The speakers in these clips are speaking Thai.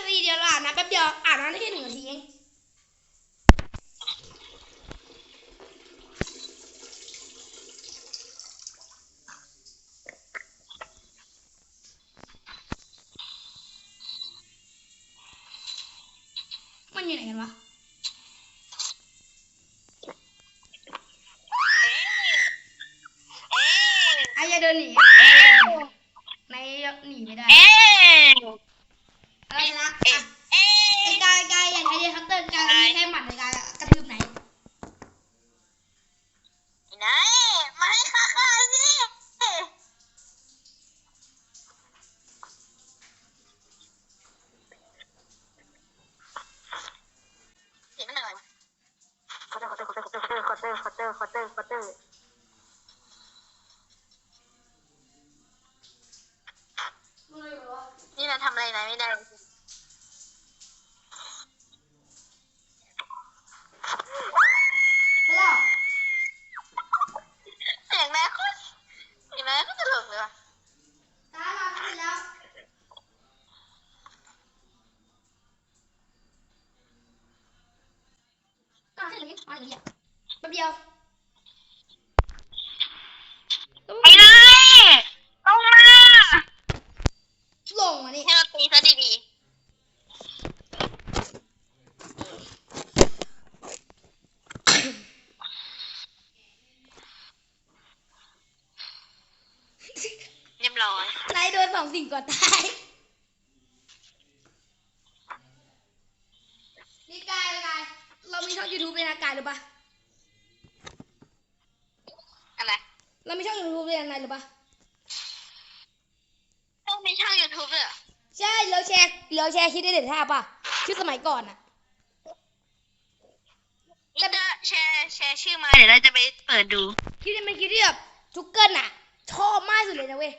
นาทีเดียวเราอ่านนะแป๊บเดียวอ่านนะได้แค่หนึ่งนาทีเองมันอยู่ไหนกันวะไอ้อย่าเดินหนีในหนีไม่ได้ ทำอะไรนายไม่ได้ใช่หรอเสียงนายโคตรเสียงนายโคตรตลกเลยว่ะตายมาขึ้นแล้วอะขึ้นอย่างนี้มาอย่างนี้อะแป๊บเดียว ไอ้นายลงมา ลง มานี่ให้เราตีซะดีๆเรียบร้อย นายโดนสองสิ่งก่อนตายนี่กายเลยกายเรามีช่อง YouTube เลยนะกายหรือปะอะไรเรามีช่อง YouTube เลยนะนายหรือปะต้องมีช่อง YouTube ด้วยเหรอ ใช่เราแชร์เราแชร์คลิปได้เด็ดท่าปะชื่อสมัยก่อนอะแต่แชร์แชร์ชื่อมาเดี๋ยวเราจะไปเปิดดูคลิปนี้เป็นคลิปที่แบบทุกเกิลอะชอบมากสุดเลยนะเว้ย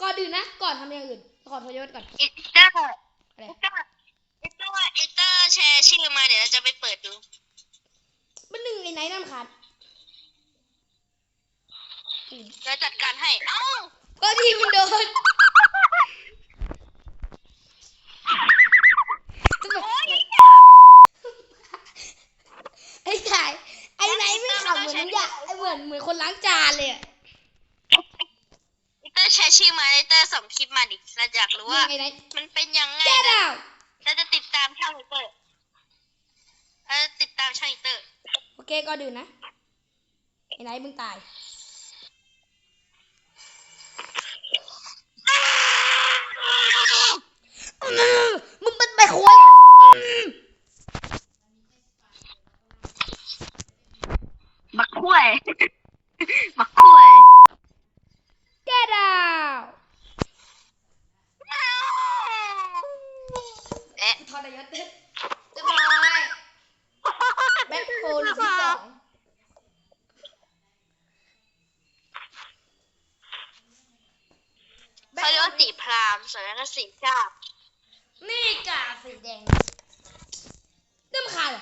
ก่อนอื่นนะก่อนทำอย่างอื่นขอโทษยศก่อนอิเตอร์อะไรอิเตอร์อิเตอร์อิเตอร์แชร์ชื่อมาเดี๋ยวเราจะไปเปิดดูมันหนึ่งในไหนน้ำขาดอืมแล้วจัดการให้เอ้าก็ที่มันโดนจะบอก โอ้ย ไอ้ชายไอ้ไหนไม่ขำเหมือนน้ำยาไอ้เหมือนเหมือนคนล้างจานเลยอะ อิเตอร์แชร์ชื่อมาอิเตอร์ส่งคลิ ปมาดิเราอยากรู้ว่าไอ้ไหนมันเป็นยังไงแก้นะดาวเราจะติดตามช่องอิเตอร์เราจะติดตามช่องอิเตอร์ โอเคก็ดื่นนะ ไอ้ไหนมึงตาย มึงเป็นไปคุยบักคุ้ย บักคุ้ย แก้ดาว เอ๊ะ ทอดยศ เรียบร้อยแบ็คโฮลที่สองเขาเรียกว่าสีพรามส่วนนั้นก็สีชาบนี่กาสีแดงเริ่มขาดเหร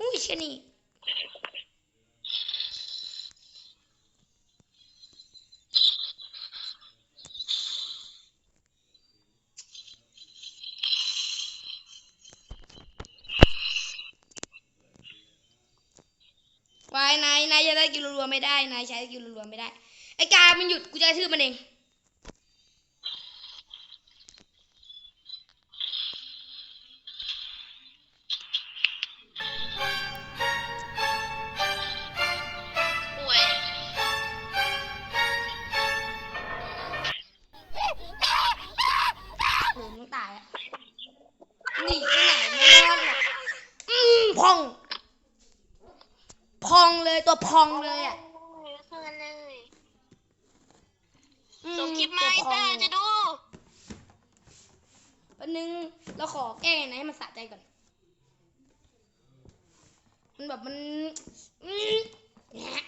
อุ้ยชนี วายนายนายจะได้กินรัวๆไม่ได้นายใช้กินรัวๆไม่ได้ไอ้กามันหยุดกูจะทืบมันเอง ตัวพองเลยอะเพื่อนเลยอืส่งคลิปมาตัวไอ้พอเตองร์จะดูแป๊บนึงเราขอแก้ไงนะให้มันสะใจก่อน มันแบบมันอืมแหะ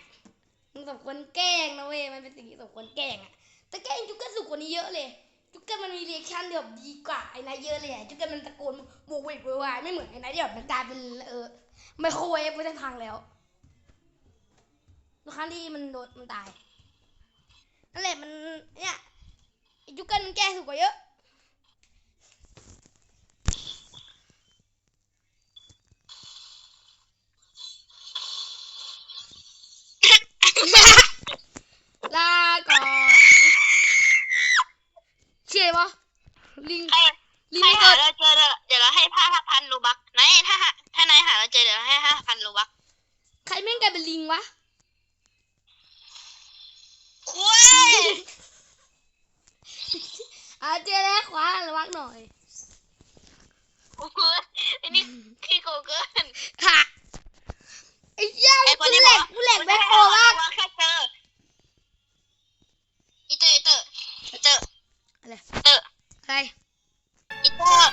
มันสมควรแกล้งนะเว้ย มันเป็นสิ่งที่สมควรแกล้งอะ แต่แกล้งจุกเกิลสุดกว่านี้เยอะเลยจุกเกิลมันมีเรีแอคชั่นที่แบบดีกว่าไอ้นายเยอะเลยอะจุกเกิลมันตะโกนโวกเวกโวยวายไม่เหมือนไอ้นายที่แบบมันกลายเป็นเออไมโครเวฟไปทั้งทางแล้ว ทุกครั้งที่มันโดนมันตายนั่นแหละมันเนี่ยยูเกิลแกล้งถูกกว่าเยอะ ลาก่อนเชื่อปะลิง ใคร ลิง ใคร ไม่ หา เกิด เราเจอเดี๋ยวเราให้ห้าพันรูบักไหนถ้าหาถ้านายหาเราเจอเดี๋ยวเราให้ห้าพันรูบัก ใครแม่งกลายเป็นลิงวะ คุย อ่าเจอแล้ วขวาระวังหน่อยโอ้โหอันนี้ขี้โกงเกินค่ะไอ้เหี้ยไอ้คกูนที่แหลบอกกกูแหลกแบ็คโฮว่ามากแค่เจออีเตอร์อีเตอร์อีเตอร์อะไรอีเตอร์อะไรอีเตอร์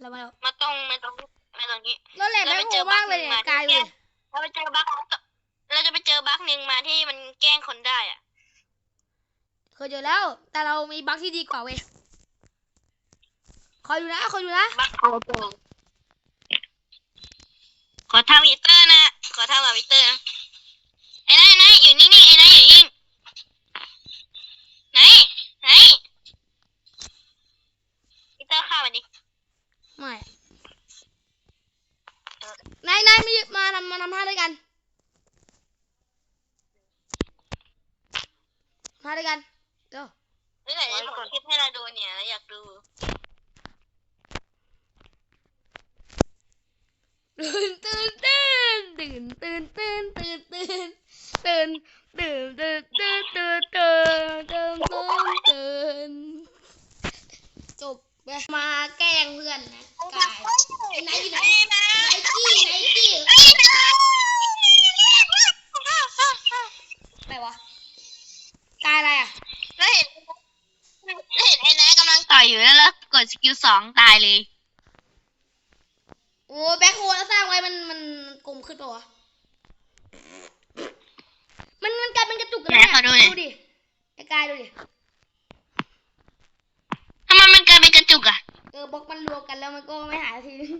เรามาแล้วมาตรงมาตรงมาตรงนี้เราแหลกแบ็คโฮมากเลยเนี่ยกายเลยเราไปเจอบั๊กเราจะไปเจอบั๊กหนึ่งมาที่มันแกล้งคนได้อะ เคยเจอแล้ว แต่เรามีบัคที่ดีกว่าเว้ยคอยดูนะคอยดูนะบั๊กโคโตขอทำอีเตอร์นะ ขอทำแบบอีเตอร์นะไอ้นายนายอยู่นิ่งๆไอ้นายอยู่นิ่งไหนไหนอีเตอร์ฆ่ามันดิ ไม่นายนายมายืมาทำมาทำท่าด้วยกัน มาด้วยกันเดี๋ยวเมื่อไหร่จะส่งคลิปให้เราดูเนี่ยเราอยากดูตื่นตื่นตื่นตื่นตื่นตื่นตื่นตื่นตื่นตื่นตื่นตื่นตื่นตื่นตื่นตื่นจบไปมาแกล้งเพื่อนนะกายไอ้นายอยู่ไหน ไอ้นาย ไนกี้ไนกี้ ไอ้นาย ไหนวะกายอะไรอะ แล้วเห็นแล้วเห็นไอ้นายกำลังต่อยอยู่แล้วแล้วกดสกิลส องตายเลย โอ้แบ็คโฮแล้วสร้างไว้มันมันมันกลมขึ้นปะวะ มันมันกลายเป็นกระจุกกันไหนแล้วขอดูหน่อย ดูดิไอ้กายดูดิ ทำไมมันกลายเป็นกระจุกอะเออบล็อกมันรวมกันแล้วมันก็ไม่หายทีนึง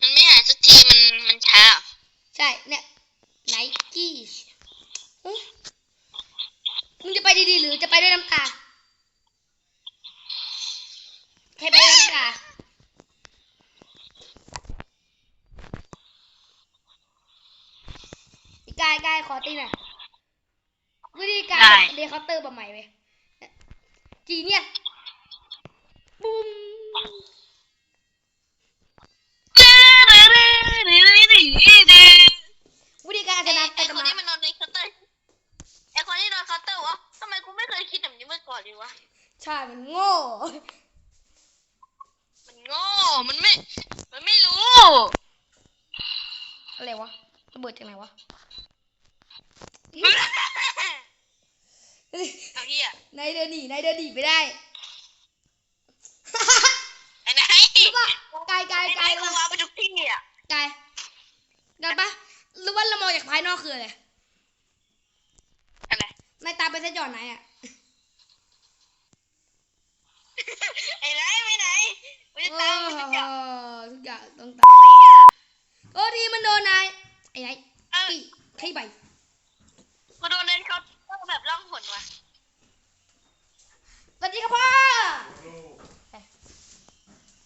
มันไม่หายสักทีมันมันช้า ใช่เนี่ยไนกี้มึงจะไปดีๆหรือจะไปด้วยน้ำตาใครไปด้วยน้ำตา อีกกายกายขอตีหน่อย วิธีการแบบเดคเคาน์เตอร์แบบใหม่เว้ยจีเนี่ยบุ้มวิธีการชนะไอ้ไอ้คตะนมาที่มันโดนในเคาน์เตอร์ไอ้คนที่โดนเคาน์เตอร์วะทำไมกูไม่เคยคิดแบบนี้มาก่อนเลยวะ ใช่ มันโง่ มันโง่ มันไม่ มันไม่รู้ อะไรวะระเบิดจากไหนวะ เอาเฮียนายเดินหนีนายเดินหนีไปได้ไอ้นายรู้ป่ะกายกายไอ้กานายยกูวางไปทุกที่อะกายกันปะหรือว่าเรามองจากภายนอกคืออะไรอะไรนายตามไปเส้นจอดไหนอะไอ้นายไปไหนกูจะตามมึงจะจับเออทุกอย่างต้องตามโอ้ดีมันโดนนายไอ้นายเออขี้ขี้ไป กูโดนเดินเคาน์เตอร์แบบล่องหนว่ะ ส วัสดีครับพ่อ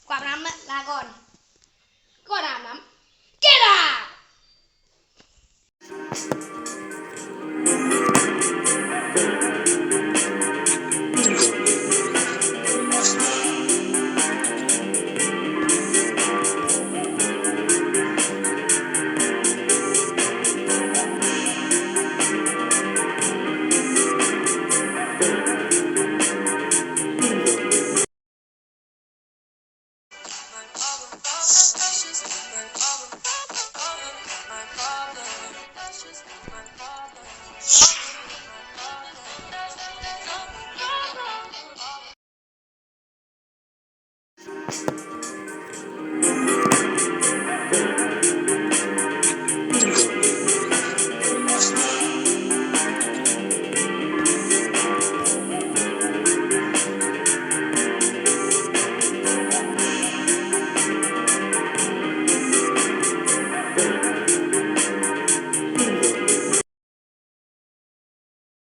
กวาดน้ำลาก่อนก่อนอาบน้ำ get out